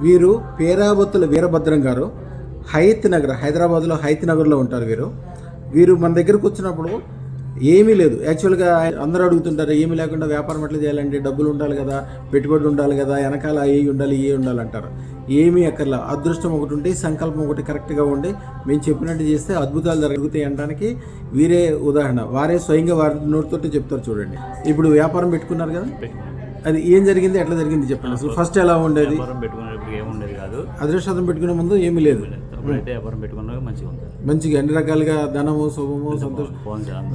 వీరు పేరావతుల వీరభద్రం గారు. హైత్ నగర్ హైదరాబాద్లో హైత్ నగర్లో ఉంటారు వీరు. వీరు మన దగ్గరకు వచ్చినప్పుడు ఏమీ లేదు. యాక్చువల్గా అందరూ అడుగుతుంటారు ఏమీ లేకుండా వ్యాపారం ఎట్లా చేయాలంటే డబ్బులు ఉండాలి కదా పెట్టుబడి ఉండాలి కదా వెనకాల ఏ ఉండాలి ఏ ఉండాలి అంటారు. ఏమీ అక్కర్లా. అదృష్టం ఒకటి ఉండి సంకల్పం ఒకటి కరెక్ట్గా ఉండి మేము చెప్పినట్టు చేస్తే అద్భుతాలు జరుగుతాయి అనడానికి వీరే ఉదాహరణ. వారే స్వయంగా వారి నోటితోటి చెప్తారు చూడండి. ఇప్పుడు వ్యాపారం పెట్టుకున్నారు కదా? అది ఏం జరిగింది ఎట్లా జరిగింది చెప్పండి. అసలు ఫస్ట్ ఎలా ఉండేది? వ్యాపారం పెట్టుకునేటప్పుడు ఏముండేది కాదు. అదృష్టం పెట్టుకునే ముందు ఏమీ లేదు. వ్యాపారం పెట్టుకున్నా మంచిగా ఉంది. మంచిగా అన్ని రకాలుగా ధనము శుభము సంతోషం.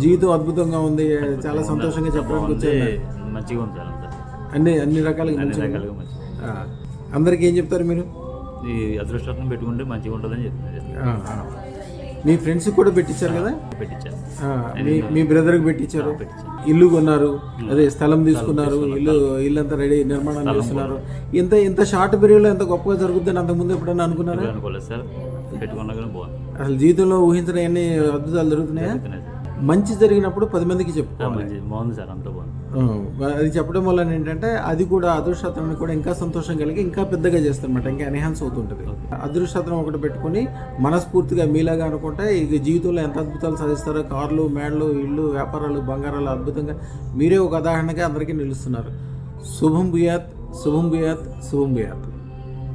జీవితం అద్భుతంగా ఉంది చాలా సంతోషంగా చెప్పడానికి వచ్చాను మంచిగా ఉంది అన్ని అన్ని రకాలుగా మంచిగా. అందరికీ ఏం చెప్తారు మీరు? ఈ అదృష్టం పెట్టుకుంటే మంచిగా ఉంటుందని చెప్తున్నారు. మీ ఫ్రెండ్స్ కూడా పెట్టించారు కదా? మీ మీ బ్రదర్కి పెట్టించారు. ఇల్లు కొన్నారు. అదే స్థలం తీసుకున్నారు. ఇల్లు ఇల్లు అంతా రెడీ నిర్మాణం చేస్తున్నారు. ఇంత ఇంత షార్ట్ పీరియడ్లో ఎంత గొప్పగా జరుగుతుందని అంతకుముందు ఎప్పుడైనా అనుకున్నారా? అనుకోలేదు సార్. పెట్టుకున్నా కానీ బాగుంది. అసలు జీవితంలో ఊహించిన ఎన్ని అద్భుతాలు జరుగుతున్నాయా. మంచి జరిగినప్పుడు పది మందికి చెప్పు ఆ, మంచి బాగుంది సార్ అంతా బాగుంది. ఆ, అది చెప్పడం వల్ల ఏంటంటే అది కూడా అదృష్టత్వాన్ని కూడా ఇంకా సంతోషం కలిగి ఇంకా పెద్దగా చేస్తారన్నమాట ఇంకా ఎన్హాన్స్ అవుతుంటుంది. అదృష్టత్వం ఒకటి పెట్టుకొని మనస్ఫూర్తిగా మీలాగా అనుకుంటే ఇక జీవితంలో ఎంత అద్భుతాలు సాధిస్తారో కార్లు మేడలు ఇళ్ళు వ్యాపారాలు బంగారాలు అద్భుతంగా మీరే ఒక ఉదాహరణగా అందరికీ నిలుస్తున్నారు. శుభం భూయాత్ శుభం భూయాత్ శుభం భూయాత్.